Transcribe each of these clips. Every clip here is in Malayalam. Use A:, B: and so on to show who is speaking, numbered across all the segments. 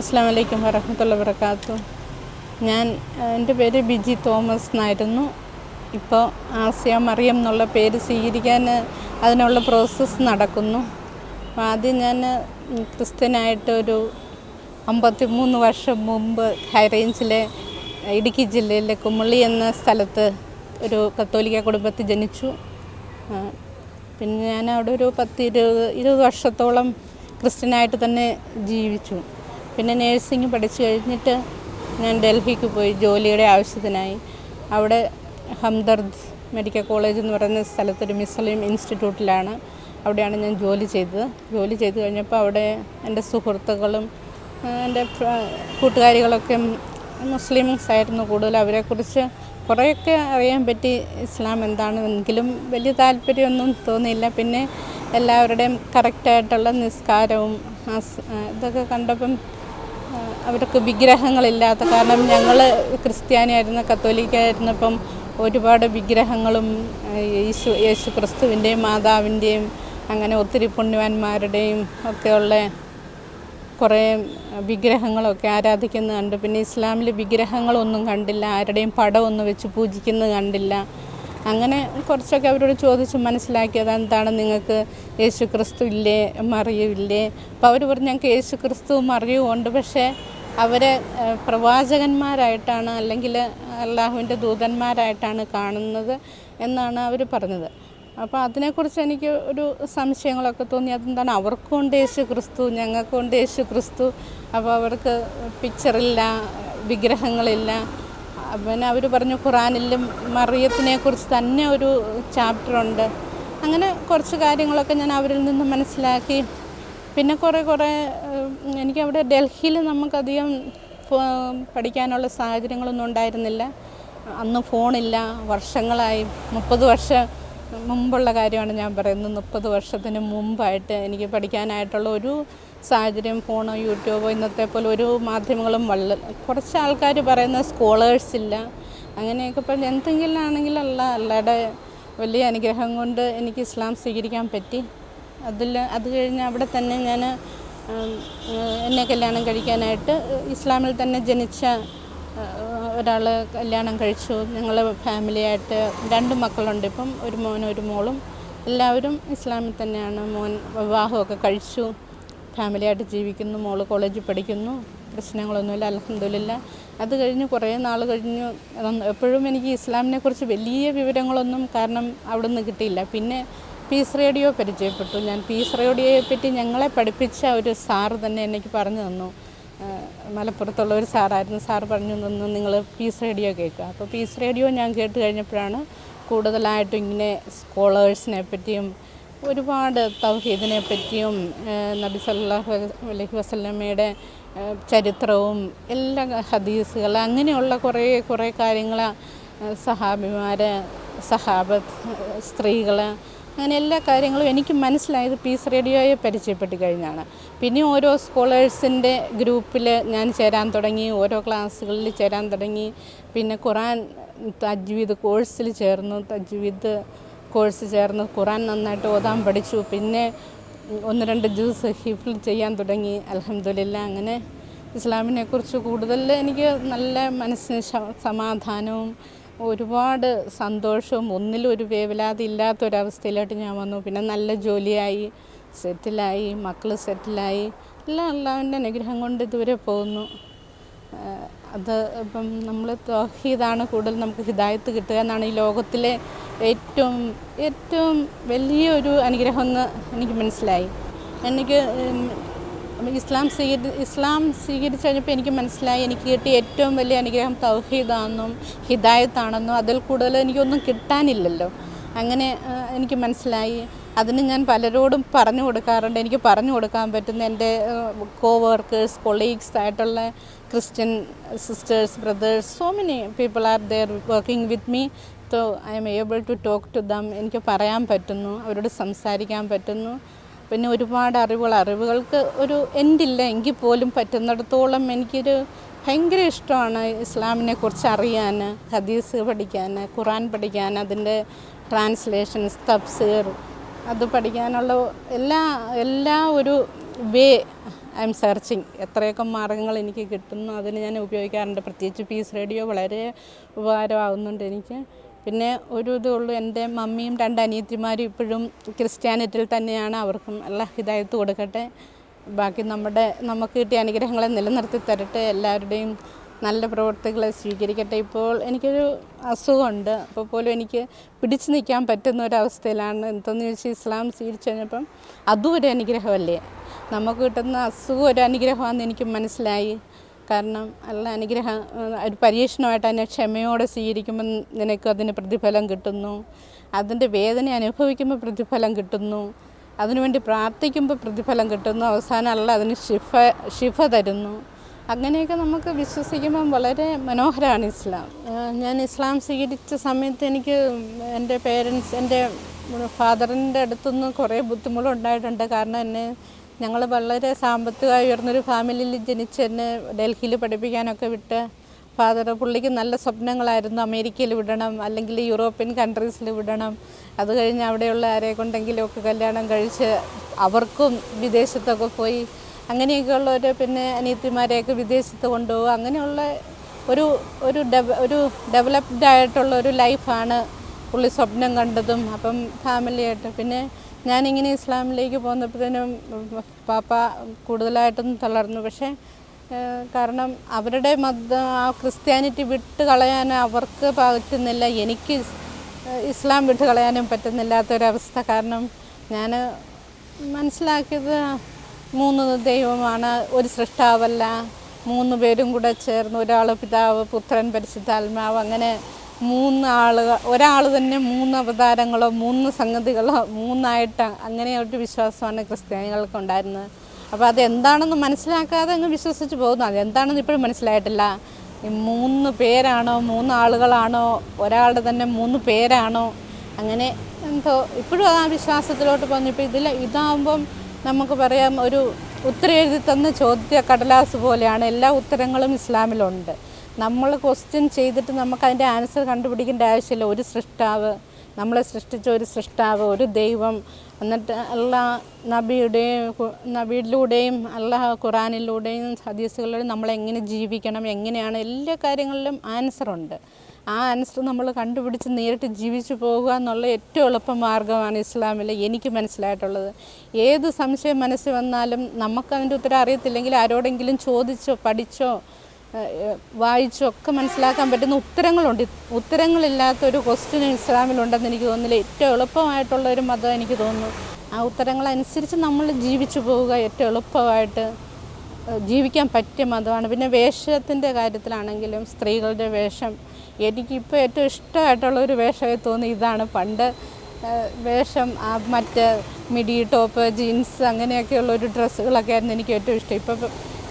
A: അസ്സാം വലൈക്കും വരഹമത്തുള്ള വർക്കാത്തു ഞാൻ എന്റെ പേര് ബിജി തോമസ് എന്നായിരുന്നു. ഇപ്പോൾ ആസിയ മറിയം എന്നുള്ള പേര് സ്വീകരിക്കാൻ അതിനുള്ള പ്രോസസ്സ് നടക്കുന്നു. ആദ്യം ഞാൻ ക്രിസ്ത്യനായിട്ടൊരു അമ്പത്തി മൂന്ന് വർഷം മുമ്പ് ഹൈറേഞ്ചിലെ ഇടുക്കി ജില്ലയിലെ കുമളി എന്ന സ്ഥലത്ത് ഒരു കത്തോലിക്ക കുടുംബത്തിൽ ജനിച്ചു. പിന്നെ ഞാൻ അവിടെ ഒരു പത്ത് ഇരുപത് ഇരുപത് വർഷത്തോളം ക്രിസ്ത്യനായിട്ട് തന്നെ ജീവിച്ചു. പിന്നെ നേഴ്സിംഗ് പഠിച്ചു കഴിഞ്ഞിട്ട് ഞാൻ ഡൽഹിക്ക് പോയി ജോലിയുടെ ആവശ്യത്തിനായി. അവിടെ ഹംദർദ് മെഡിക്കൽ കോളേജ് എന്ന് പറയുന്ന സ്ഥലത്തൊരു മിസ്ലിം ഇൻസ്റ്റിറ്റ്യൂട്ടിലാണ് അവിടെയാണ് ഞാൻ ജോലി ചെയ്തത്. ജോലി ചെയ്ത് കഴിഞ്ഞപ്പോൾ അവിടെ എന്റെ സുഹൃത്തുക്കളും എന്റെ കൂട്ടുകാരികളൊക്കെ മുസ്ലിംസ് ആയിരുന്നു കൂടുതൽ. അവരെക്കുറിച്ച് കുറേയൊക്കെ അറിയാൻ പറ്റി ഇസ്ലാം എന്താണെങ്കിലും വലിയ താല്പര്യമൊന്നും തോന്നിയില്ല. പിന്നെ എല്ലാവരുടെയും കറക്റ്റായിട്ടുള്ള നിസ്കാരവും ഇതൊക്കെ കണ്ടപ്പം അവർക്ക് വിഗ്രഹങ്ങളില്ലാത്ത കാരണം ഞങ്ങൾ ക്രിസ്ത്യാനിയായിരുന്ന കത്തോലിക്കായിരുന്നപ്പം ഒരുപാട് വിഗ്രഹങ്ങളും യേശു യേശു ക്രിസ്തുവിന്റെയും മാതാവിന്റെയും അങ്ങനെ ഒത്തിരി പുണ്യവാന്മാരുടെയും ഒക്കെയുള്ള കുറേ വിഗ്രഹങ്ങളൊക്കെ ആരാധിക്കുന്നത് കണ്ടു. പിന്നെ ഇസ്ലാമിൽ വിഗ്രഹങ്ങളൊന്നും കണ്ടില്ല ആരുടെയും പടമൊന്നും വെച്ച് പൂജിക്കുന്നത് കണ്ടില്ല. അങ്ങനെ കുറച്ചൊക്കെ അവരോട് ചോദിച്ച് മനസ്സിലാക്കിയത് എന്താണ് നിങ്ങൾക്ക് യേശു ക്രിസ്തു ഇല്ലേ മറിയുമില്ലേ? അപ്പോൾ അവർ പറഞ്ഞു ഞങ്ങൾക്ക് യേശു ക്രിസ്തു മറിയുമുണ്ട് പക്ഷേ അവരെ പ്രവാചകന്മാരായിട്ടാണ് അല്ലെങ്കിൽ അള്ളാഹുവിന്റെ ദൂതന്മാരായിട്ടാണ് കാണുന്നത് എന്നാണ് അവർ പറഞ്ഞത്. അപ്പോൾ അതിനെക്കുറിച്ച് എനിക്ക് ഒരു സംശയങ്ങളൊക്കെ തോന്നി. അതെന്താണ്? അവർക്കും ഉണ്ട് യേശു ക്രിസ്തു ഞങ്ങൾക്കും ഉണ്ട് യേശു ക്രിസ്തു അപ്പോൾ അവർക്ക് പിക്ചറില്ല വിഗ്രഹങ്ങളില്ല. പിന്നെ അവർ പറഞ്ഞു ഖുറാനിലും മറിയത്തിനെ കുറിച്ച് തന്നെ ഒരു ചാപ്റ്ററുണ്ട്. അങ്ങനെ കുറച്ച് കാര്യങ്ങളൊക്കെ ഞാൻ അവരിൽ നിന്ന് മനസ്സിലാക്കി. പിന്നെ കുറേ കുറേ എനിക്കവിടെ ഡൽഹിയിൽ നമുക്കധികം പഠിക്കാനുള്ള സാഹചര്യങ്ങളൊന്നും ഉണ്ടായിരുന്നില്ല. അന്ന് ഫോണില്ല. വർഷങ്ങളായി. മുപ്പത് വർഷം മുമ്പുള്ള കാര്യമാണ് ഞാൻ പറയുന്നത്. മുപ്പത് വർഷത്തിന് മുമ്പായിട്ട് എനിക്ക് പഠിക്കാനായിട്ടുള്ള ഒരു സാഹചര്യം ഫോണോ യൂട്യൂബോ ഇന്നത്തെ പോലെ ഒരു മാധ്യമങ്ങളും വല്ല കുറച്ച് ആൾക്കാർ പറയുന്ന സ്കോളേഴ്സ് ഇല്ല. അങ്ങനെയൊക്കെ പറഞ്ഞ് എന്തെങ്കിലും ആണെങ്കിലും അല്ല അല്ലാതെ വലിയ അനുഗ്രഹം കൊണ്ട് എനിക്ക് ഇസ്ലാം സ്വീകരിക്കാൻ പറ്റി. അതിൽ അത് കഴിഞ്ഞ് അവിടെ തന്നെ ഞാൻ എന്നെ കല്യാണം കഴിക്കാനായിട്ട് ഇസ്ലാമിൽ തന്നെ ജനിച്ച ഒരാൾ കല്യാണം കഴിച്ചു. ഞങ്ങൾ ഫാമിലിയായിട്ട് രണ്ട് മക്കളുണ്ട് ഇപ്പം ഒരു മോനും ഒരു മോളും. എല്ലാവരും ഇസ്ലാമിൽ തന്നെയാണ്. മോൻ വിവാഹമൊക്കെ കഴിച്ചു. ഫാമിലിയായിട്ട് ജീവിക്കുന്നു മോൾ കോളേജിൽ പഠിക്കുന്നു. പ്രശ്നങ്ങളൊന്നുമില്ല അലഹമില്ല അത് കഴിഞ്ഞ് കുറേ നാൾ കഴിഞ്ഞു എപ്പോഴും എനിക്ക് ഇസ്ലാമിനെക്കുറിച്ച് വലിയ വിവരങ്ങളൊന്നും കാരണം അവിടെ നിന്ന് കിട്ടിയില്ല. പിന്നെ പീസ് റേഡിയോ പരിചയപ്പെട്ടു. ഞാൻ പീസ് റേഡിയോയെ പറ്റി ഞങ്ങളെ പഠിപ്പിച്ച ഒരു സാറ് തന്നെ എനിക്ക് പറഞ്ഞു തന്നു. മലപ്പുറത്തുള്ള ഒരു സാറായിരുന്നു. സാറ് പറഞ്ഞു തന്നു നിങ്ങൾ പീസ് റേഡിയോ കേൾക്കുക. അപ്പോൾ പീസ് റേഡിയോ ഞാൻ കേട്ട് കഴിഞ്ഞപ്പോഴാണ് കൂടുതലായിട്ടും ഇങ്ങനെ സ്കോളേഴ്സിനെ പറ്റിയും ഒരുപാട് തൗഹീദിനെ പറ്റിയും നബി സല്ലാഹു അലഹി വസല്ലമയുടെ ചരിത്രവും എല്ലാ ഹദീസുകൾ അങ്ങനെയുള്ള കുറേ കുറേ കാര്യങ്ങൾ സഹാബിമാർ സഹാബത്ത് സ്ത്രീകൾ അങ്ങനെ എല്ലാ കാര്യങ്ങളും എനിക്ക് മനസ്സിലായത് പീസ് റേഡിയോയെ പരിചയപ്പെട്ട് കഴിഞ്ഞാണ്. പിന്നെ ഓരോ സ്കോളേഴ്സിന്റെ ഗ്രൂപ്പിൽ ഞാൻ ചേരാൻ തുടങ്ങി ഓരോ ക്ലാസ്സുകളിൽ ചേരാൻ തുടങ്ങി. പിന്നെ ഖുറാൻ തജ്വീദ് കോഴ്സിൽ ചേർന്നു തജ്വീദ് കോഴ്സ് ചേർന്ന്. ഖുറാൻ നന്നായിട്ട് ഓതാൻ പഠിച്ചു. പിന്നെ ഒന്ന് രണ്ട് ജ്യൂസ് ഹിഫിൽ ചെയ്യാൻ തുടങ്ങി. അലഹമില്ല അങ്ങനെ ഇസ്ലാമിനെക്കുറിച്ച് കൂടുതൽ എനിക്ക് നല്ല മനസ്സിന് സമാധാനവും ഒരുപാട് സന്തോഷവും ഒന്നിലും ഒരു വേവലാതി ഇല്ലാത്തൊരവസ്ഥയിലോട്ട് ഞാൻ വന്നു. പിന്നെ നല്ല ജോലിയായി സെറ്റിലായി മക്കൾ സെറ്റിലായി. എല്ലാം അള്ളാഹുവിന്റെ അനുഗ്രഹം കൊണ്ട് ഇതുവരെ പോകുന്നു. അത് ഇപ്പം നമ്മൾ തൗഹീദാണ് കൂടുതൽ നമുക്ക് ഹിദായത്ത് കിട്ടുക എന്നാണ് ഈ ലോകത്തിലെ ഏറ്റവും ഏറ്റവും വലിയൊരു അനുഗ്രഹം എന്ന് എനിക്ക് മനസ്സിലായി. എനിക്ക് ഇസ്ലാം സ്വീകരി ഇസ്ലാം സ്വീകരിച്ച് കഴിഞ്ഞപ്പോൾ എനിക്ക് മനസ്സിലായി. എനിക്ക് കിട്ടിയ ഏറ്റവും വലിയ അനുഗ്രഹം തൗഹീദാണെന്നും ഹിദായത്താണെന്നും അതിൽ കൂടുതൽ എനിക്കൊന്നും കിട്ടാനില്ലല്ലോ. അങ്ങനെ എനിക്ക് മനസ്സിലായി. അതിന് ഞാൻ പലരോടും പറഞ്ഞു കൊടുക്കാറുണ്ട്. എനിക്ക് പറഞ്ഞു കൊടുക്കാൻ പറ്റുന്ന എന്റെ കോ വർക്കേഴ്സ് കൊളീഗ്സ് ആയിട്ടുള്ള Christian sisters brothers so many people are there working with me so I am able to talk to them എനിക്ക് പറയാൻ പറ്റുന്നു. അവരോട് സംസാരിക്കാൻ പറ്റുന്നു. പിന്നെ ഒരുപാട് അറിവുകൾ. അറിവുകൾക്ക് ഒരു എൻഡില്ല എങ്കിൽ പോലും പറ്റുന്നിടത്തോളം എനിക്കൊരു ഭയങ്കര ഇഷ്ടമാണ് ഇസ്ലാമിനെ കുറിച്ച് അറിയാൻ ഹദീസ് പഠിക്കാൻ ഖുറാൻ പഠിക്കാൻ അതിന്റെ ട്രാൻസ്ലേഷൻസ് തഫ്സീർ അത് പഠിക്കാനുള്ള എല്ലാ എല്ലാ ഒരു വേ ഐ എം സെർച്ചിങ് എത്രയൊക്കെ മാർഗങ്ങൾ എനിക്ക് കിട്ടുന്നു. അതിന് ഞാൻ ഉപയോഗിക്കാറുണ്ട്. പ്രത്യേകിച്ച് പീസ് റേഡിയോ വളരെ ഉപകാരമാകുന്നുണ്ട് എനിക്ക്. പിന്നെ ഒരു ഇതേ ഉള്ളൂ എന്റെ മമ്മിയും രണ്ട് അനിയത്തിമാരും ഇപ്പോഴും ക്രിസ്ത്യാനിറ്റിൽ തന്നെയാണ് അവർക്കും എല്ലാ ഹിദായത്ത് കൊടുക്കട്ടെ. ബാക്കി നമ്മുടെ നമുക്ക് കിട്ടിയ അനുഗ്രഹങ്ങളെ നിലനിർത്തി തരട്ടെ. എല്ലാവരുടെയും നല്ല പ്രവർത്തികളെ സ്വീകരിക്കട്ടെ. ഇപ്പോൾ എനിക്കൊരു അസുഖമുണ്ട്. അപ്പോൾ പോലും എനിക്ക് പിടിച്ചു നിൽക്കാൻ പറ്റുന്ന ഒരവസ്ഥയിലാണ്. എന്തെന്ന് ചോദിച്ചാൽ ഇസ്ലാം സ്വീകരിച്ചു കഴിഞ്ഞപ്പം അതും ഒരു അനുഗ്രഹമല്ലേ? നമുക്ക് കിട്ടുന്ന അസുഖം ഒരു അനുഗ്രഹമാണെന്ന് എനിക്ക് മനസ്സിലായി. കാരണം അല്ല അനുഗ്രഹം ഒരു പരീക്ഷണമായിട്ട് അതിനെ ക്ഷമയോടെ സ്വീകരിക്കുമ്പോൾ നിനക്ക് അതിന് പ്രതിഫലം കിട്ടുന്നു. അതിന്റെ വേദന അനുഭവിക്കുമ്പോൾ പ്രതിഫലം കിട്ടുന്നു. അതിനുവേണ്ടി പ്രാർത്ഥിക്കുമ്പോൾ പ്രതിഫലം കിട്ടുന്നു. അവസാനം അല്ല അതിന് ശിഫ ശിഫ തരുന്നു. അങ്ങനെയൊക്കെ നമുക്ക് വിശ്വസിക്കുമ്പം വളരെ മനോഹരമാണ് ഇസ്ലാം. ഞാൻ ഇസ്ലാം സ്വീകരിച്ച സമയത്ത് എനിക്ക് എന്റെ പേരൻസ് എന്റെ ഫാദറിന്റെ അടുത്തുനിന്ന് കുറേ ബുദ്ധിമുട്ടുണ്ടായിട്ടുണ്ട്. കാരണം എന്നെ ഞങ്ങൾ വളരെ സാമ്പത്തികമായി ഉയർന്നൊരു ഫാമിലിയിൽ ജനിച്ച് എന്നെ ഡൽഹിയിൽ പഠിപ്പിക്കാനൊക്കെ വിട്ട് ഫാദർ പുള്ളിക്ക് നല്ല സ്വപ്നങ്ങളായിരുന്നു. അമേരിക്കയിൽ വിടണം അല്ലെങ്കിൽ യൂറോപ്യൻ കൺട്രീസിൽ വിടണം. അത് കഴിഞ്ഞ് അവിടെയുള്ള ആരെ കൊണ്ടെങ്കിലുമൊക്കെ കല്യാണം കഴിച്ച് അവർക്കും വിദേശത്തൊക്കെ പോയി. അങ്ങനെയൊക്കെ ഒരു പിന്നെ അനിയത്തിമാരെയൊക്കെ വിദേശത്ത് കൊണ്ടുപോകും അങ്ങനെയുള്ള ഒരു ഒരു ഡെവ ഒരു ഡെവലപ്ഡ് ആയിട്ടുള്ള ഒരു ലൈഫാണ് പുള്ളി സ്വപ്നം കണ്ടതും അപ്പം ഫാമിലിയായിട്ട് പിന്നെ ഞാനിങ്ങനെ ഇസ്ലാമിലേക്ക് പോന്നപ്പോഴത്തേനും പാപ്പ കൂടുതലായിട്ടും തളർന്നു. പക്ഷേ കാരണം അവരുടെ മത ആ ക്രിസ്ത്യാനിറ്റി വിട്ട് കളയാൻ അവർക്ക് പറ്റുന്നില്ല. എനിക്ക് ഇസ്ലാം വിട്ട് കളയാനും പറ്റുന്നില്ലാത്തൊരവസ്ഥ. കാരണം ഞാൻ മനസ്സിലാക്കിയത് മൂന്ന് ദൈവമാണ്. ഒരു സൃഷ്ടാവല്ല. മൂന്ന് പേരും കൂടെ ചേർന്ന് ഒരാൾ പിതാവ് പുത്രൻ പരിശുദ്ധാത്മാവ് അങ്ങനെ മൂന്ന് ആളുകൾ ഒരാൾ തന്നെ മൂന്ന് അവതാരങ്ങളോ മൂന്ന് സംഗതികളോ മൂന്നായിട്ട് അങ്ങനെ ഒരു വിശ്വാസമാണ് ക്രിസ്ത്യാനികൾക്ക് ഉണ്ടായിരുന്നത് അപ്പോൾ അത് എന്താണെന്ന് മനസ്സിലാക്കാതെ അങ്ങ് വിശ്വസിച്ച് പോകുന്നു. അതെന്താണെന്ന് ഇപ്പോഴും മനസ്സിലായിട്ടില്ല. മൂന്ന് പേരാണോ മൂന്ന് ആളുകളാണോ ഒരാളുടെ തന്നെ മൂന്ന് പേരാണോ അങ്ങനെ എന്തോ ഇപ്പോഴും ആ വിശ്വാസത്തിലോട്ട് പോകുന്നു. ഇപ്പോൾ ഇതിൽ ഇതാകുമ്പം നമുക്ക് പറയാം ഒരു ഉത്തരം എഴുതി തന്ന ചോദ്യ കടലാസ് പോലെയാണ്. എല്ലാ ഉത്തരങ്ങളും ഇസ്ലാമിലുണ്ട്. നമ്മൾ ക്വസ്റ്റ്യൻ ചെയ്തിട്ട് നമുക്ക് അതിന്റെ ആൻസർ കണ്ടുപിടിക്കേണ്ട ആവശ്യമില്ല. ഒരു സൃഷ്ടാവ് നമ്മളെ സൃഷ്ടിച്ച ഒരു സൃഷ്ടാവ് ഒരു ദൈവം എന്നിട്ട് എല്ലാ നബിയുടെയും നബിയിലൂടെയും അല്ലാഹ് ഖുറാനിലൂടെയും ഹദീസുകളിലൂടെയും നമ്മളെങ്ങനെ ജീവിക്കണം എങ്ങനെയാണ് എല്ലാ കാര്യങ്ങളിലും ആൻസറുണ്ട് ആ ആൻസർ നമ്മൾ കണ്ടുപിടിച്ച് നേരിട്ട് ജീവിച്ചു പോകുക എന്നുള്ള ഏറ്റവും എളുപ്പ മാർഗമാണ് ഇസ്ലാമിൽ എനിക്ക് മനസ്സിലായിട്ടുള്ളത്. ഏത് സംശയം മനസ്സിൽ വന്നാലും നമുക്കതിന്റെ ഉത്തരം അറിയത്തില്ലെങ്കിൽ ആരോടെങ്കിലും ചോദിച്ചോ പഠിച്ചോ ഏഹ് വായിച്ചോ മനസ്സിലാക്കാൻ പറ്റുന്ന ഉത്തരങ്ങളുണ്ട്. ഉത്തരങ്ങളില്ലാത്തൊരു ക്വസ്റ്റ്യൻ ഇസ്ലാമിലുണ്ടെന്ന് എനിക്ക് തോന്നുന്നില്ല. ഏറ്റവും എളുപ്പമായിട്ടുള്ള ഒരു മതം എനിക്ക് തോന്നുന്നു. ആ ഉത്തരങ്ങളനുസരിച്ച് നമ്മൾ ജീവിച്ചു പോവുക ഏറ്റവും എളുപ്പമായിട്ട് ജീവിക്കാൻ പറ്റിയ മതമാണ്. പിന്നെ വേഷത്തിന്റെ കാര്യത്തിലാണെങ്കിലും സ്ത്രീകളുടെ വേഷം എനിക്കിപ്പോൾ ഏറ്റവും ഇഷ്ടമായിട്ടുള്ള ഒരു വേഷമായി തോന്നി ഇതാണ് പണ്ട് വേഷം മറ്റ് മിഡി ടോപ്പ് ജീൻസ് അങ്ങനെയൊക്കെയുള്ള ഒരു ഡ്രസ്സുകളൊക്കെ ആയിരുന്നു എനിക്ക് ഏറ്റവും ഇഷ്ടം. ഇപ്പോൾ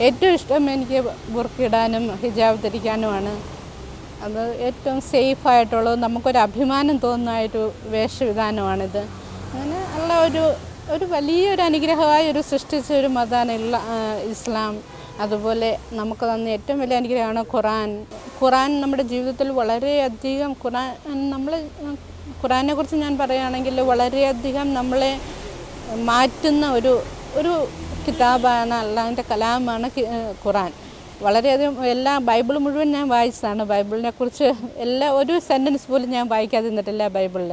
A: ഏറ്റവും ഇഷ്ടം എനിക്ക് ബുർക്കിടാനും ഹിജാബ് ധരിക്കാനുമാണ്. അത് ഏറ്റവും സേഫായിട്ടുള്ളത് നമുക്കൊരു അഭിമാനം തോന്നുന്നതായൊരു വേഷവിധാനമാണിത്. അങ്ങനെ ഉള്ള ഒരു ഒരു വലിയൊരു അനുഗ്രഹമായി ഒരു സൃഷ്ടിച്ച ഒരു മതമാണ് ഇസ്ലാം. അതുപോലെ നമുക്ക് തന്ന ഏറ്റവും വലിയ അനുഗ്രഹമാണ് ഖുറാൻ. ഖുറാൻ നമ്മുടെ ജീവിതത്തിൽ വളരെയധികം ഖുറാൻ നമ്മൾ ഖുറാനെ കുറിച്ച് ഞാൻ പറയുകയാണെങ്കിൽ വളരെയധികം നമ്മളെ മാറ്റുന്ന ഒരു ഒരു കിതാബാണ് അള്ളാഹിന്റെ കലാമാണ് ഖുറാൻ. വളരെയധികം എല്ലാ ബൈബിൾ മുഴുവൻ ഞാൻ വായിച്ചതാണ്. ബൈബിളിനെ കുറിച്ച് എല്ലാ ഒരു സെന്റൻസ് പോലും ഞാൻ വായിക്കാതെ നിന്നിട്ടില്ല ബൈബിളിൽ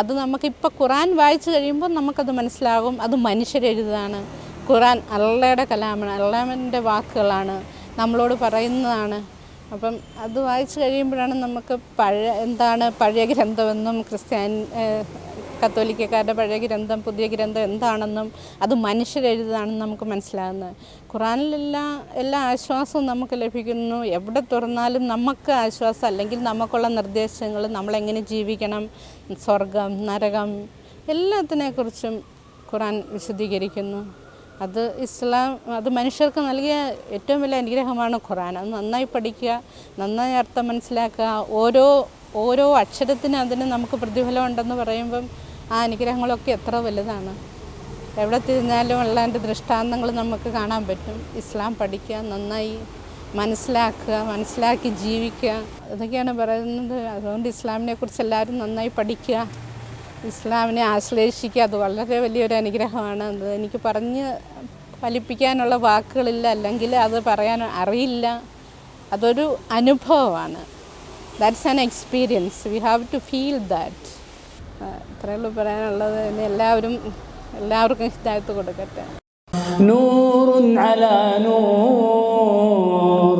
A: അത് നമുക്കിപ്പോൾ ഖുറാൻ വായിച്ചു കഴിയുമ്പോൾ നമുക്കത് മനസ്സിലാകും. അത് മനുഷ്യരെഴുതാണ് ഖുറാൻ അള്ളയുടെ കലാമാണ് അള്ളാമിന്റെ വാക്കുകളാണ് നമ്മളോട് പറയുന്നതാണ്. അപ്പം അത് വായിച്ചു കഴിയുമ്പോഴാണ് നമുക്ക് പഴയ എന്താണ് പഴയ ഗ്രന്ഥമെന്നും ക്രിസ്ത്യാനി കത്തോലിക്കക്കാരുടെ പഴയ ഗ്രന്ഥം പുതിയ ഗ്രന്ഥം എന്താണെന്നും അത് മനുഷ്യരെഴുതാണെന്ന് നമുക്ക് മനസ്സിലാകുന്നത് ഖുറാനിലെല്ലാം എല്ലാ ആശ്വാസവും നമുക്ക് ലഭിക്കുന്നു. എവിടെ തുറന്നാലും നമുക്ക് ആശ്വാസം അല്ലെങ്കിൽ നമുക്കുള്ള നിർദ്ദേശങ്ങൾ നമ്മളെങ്ങനെ ജീവിക്കണം സ്വർഗം നരകം എല്ലാത്തിനെക്കുറിച്ചും ഖുറാൻ വിശദീകരിക്കുന്നു. അത് ഇസ്ലാം അത് മനുഷ്യർക്ക് നൽകിയ ഏറ്റവും വലിയ അനുഗ്രഹമാണ് ഖുറാൻ. അത് നന്നായി പഠിക്കുക നന്നായി അർത്ഥം മനസ്സിലാക്കുക. ഓരോ ഓരോ അക്ഷരത്തിന് അതിന് നമുക്ക് പ്രതിഫലം ഉണ്ടെന്ന് പറയുമ്പം ആ അനുഗ്രഹങ്ങളൊക്കെ എത്ര വലുതാണ്? എവിടെ തിരിഞ്ഞാലും ഉള്ളതിന്റെ ദൃഷ്ടാന്തങ്ങൾ നമുക്ക് കാണാൻ പറ്റും. ഇസ്ലാം പഠിക്കുക നന്നായി മനസ്സിലാക്കുക മനസ്സിലാക്കി ജീവിക്കുക. ഇതൊക്കെയാണ് പറയുന്നത്. അതുകൊണ്ട് ഇസ്ലാമിനെ കുറിച്ച് എല്ലാവരും നന്നായി പഠിക്കുക. ഇസ്ലാമിനെ ആശ്ലേഷിക്കുക അത് വളരെ വലിയൊരു അനുഗ്രഹമാണ്. എനിക്ക് പറഞ്ഞ് ഫലിപ്പിക്കാനുള്ള വാക്കുകളില്ല അല്ലെങ്കിൽ അത് പറയാൻ അറിയില്ല. അതൊരു അനുഭവമാണ്. That's an experience we have to feel that ഇത്രയേ ഉള്ളൂ പറയാനുള്ളത് ഇനി എല്ലാവരും എല്ലാവർക്കും ഹിതായത്ത് കൊടുക്കട്ടെ
B: نور على نور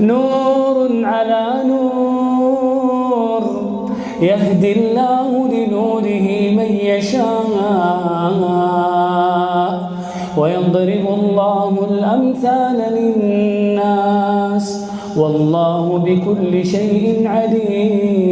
B: نور على نور يهدي الله لنوره من يشاء ويضرب الله الأمثال للناس والله بكل شيء عليم